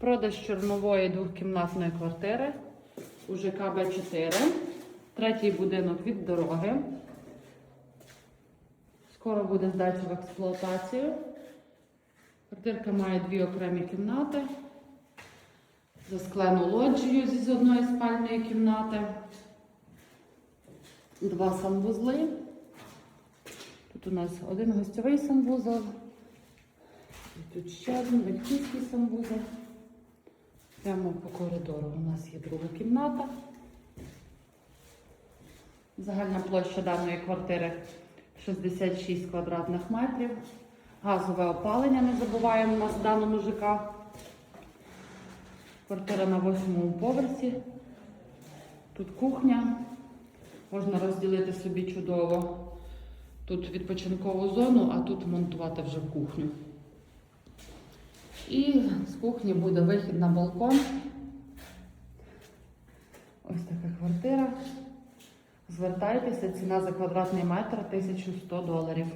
Продаж чорнової двохкімнатної квартири у ЖК Б4. Третій будинок від дороги. Скоро буде здача в експлуатацію. Квартирка має дві окремі кімнати. Засклену лоджію зі з одної спальної кімнати. Два санвузли. Тут у нас один гостьовий санвузол. І тут ще один батьківський санвузол. Прямо по коридору у нас є друга кімната. Загальна площа даної квартири 66 квадратних метрів. Газове опалення не забуваємо у нас в даному ЖК. Квартира на восьмому поверсі. Тут кухня. Можна розділити собі чудово. Тут відпочинкову зону, а тут монтувати вже кухню. І з кухні буде вихід на балкон. Ось така квартира. Звертайтеся, ціна за квадратний метр 1100 доларів.